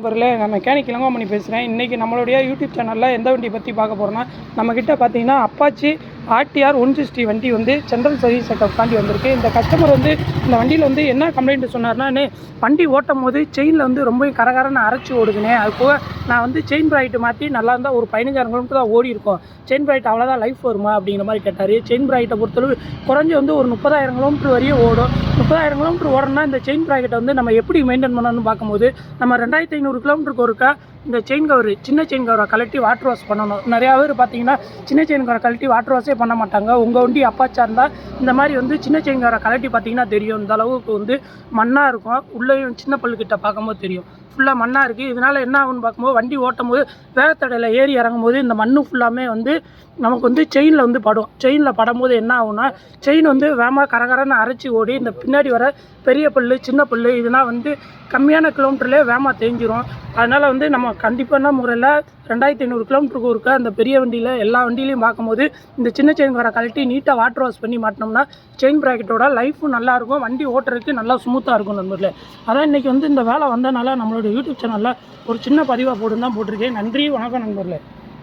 நண்பர்களே நான் மெக்கானிக் இளங்கோமணி பேசுகிறேன் இன்றைக்கி நம்மளுடைய யூடியூப் சேனலில் எந்த வண்டி பற்றி பார்க்க போகிறோன்னா நம்மக்கிட்ட பார்த்தீங்கன்னா அப்பாச்சி ஆர்டிஆர் ஒன் சிக்ஸ்டி வண்டி வந்து சென்ட்ரல் சர்வீஸ் செட்டப்காண்டி வந்திருக்கு. இந்த கஸ்டமர் வந்து இந்த வண்டியில் வந்து என்ன கம்ப்ளைண்ட் சொன்னார்னா வண்டி ஓட்டும் போது செயினில் வந்து ரொம்ப கரகரன்னு அரைச்சி ஓடுதுனே அது போக நான் வந்து செயின் பிராய்ட்டு மாற்றி நல்லா இருந்தால் ஒரு பதினஞ்சாயிரம் கிலோமீட்டர் தான் ஓடி இருக்கும். செயின் பிராய்ட் அவ்வளோதான் லைஃப் வருமா அப்படிங்கிற மாதிரி கேட்டார். செயின் பிராய்ட்டை பொறுத்தளவு குறைஞ்சி வந்து ஒரு முப்பதாயிரம் கிலோமீட்டர் வரையும் ஓடும். முப்பதாயிரம் கிலோமீட்டர் ஓடணும்னா இந்த செயின் ப்ராக்கெட்டை வந்து நம்ம எப்படி மெயின்டைன் பண்ணணும்னு பார்க்கும்போது நம்ம ரெண்டாயிரத்தி ஐநூறு கிலோமீட்டருக்கு ஒருக்கா இந்த செயின் கவர் சின்ன செயின் கவரை கழட்டி வாட்டர் வாஷ் பண்ணணும். நிறையா பேர் பார்த்தீங்கன்னா சின்ன செயின் கவரை கழட்டி வாட்டர் வாஷே பண்ண மாட்டாங்க. உங்கள் வண்டி அப்பாச்சா இருந்தால் இந்த மாதிரி வந்து சின்ன செயின் கவரை கழட்டி பார்த்தீங்கன்னா தெரியும். இந்த அளவுக்கு வந்து மண்ணாக இருக்கும். உள்ளேயும் சின்ன பல்லுக்கிட்ட பார்க்கும்போது தெரியும். ஃபுல்லாக மண்ணாக இருக்குது இதனால் என்ன ஆகும்னு பார்க்கும்போது வண்டி ஓட்டும் போது வேகத்தடையில் ஏறி இறங்கும் போது இந்த மண்ணு ஃபுல்லாமே வந்து நமக்கு வந்து செயினில் வந்து படும். செயினில் படும்போது என்ன ஆகும்னா செயின் வந்து வேகமாக கரகரன்னு அரைச்சி ஓடி இந்த பின்னாடி வர பெரிய புல் சின்ன பல் இதெல்லாம் வந்து கம்மியான கிலோமீட்டர்லேயே வேகமாக தேஞ்சிரும். அதனால் வந்து நம்ம கண்டிப்பான முறையில் ரெண்டாயிரத்தி ஐநூறு கிலோமீட்டருக்கு ஒருக்க அந்த பெரிய வண்டியில் எல்லா வண்டியிலையும் பார்க்கும்போது இந்த சின்ன செயின் வர கழட்டி நீட்டாக வாட்டர் வாஷ் பண்ணி மாட்டினோம்னா செயின் ப்ராக்கெட்டோட லைஃபும் நல்லாயிருக்கும் வண்டி ஓட்டுறதுக்கு நல்லா ஸ்மூத்தாக இருக்கும் நண்பர்களே. அதான் இன்றைக்கி வந்து இந்த வேலை வந்தனால நம்மளோட யூடியூப் சேனலில் ஒரு சின்ன பதிவாக போட்டு தான் போட்டிருக்கேன். நன்றி வணக்கம் நண்பர்களே.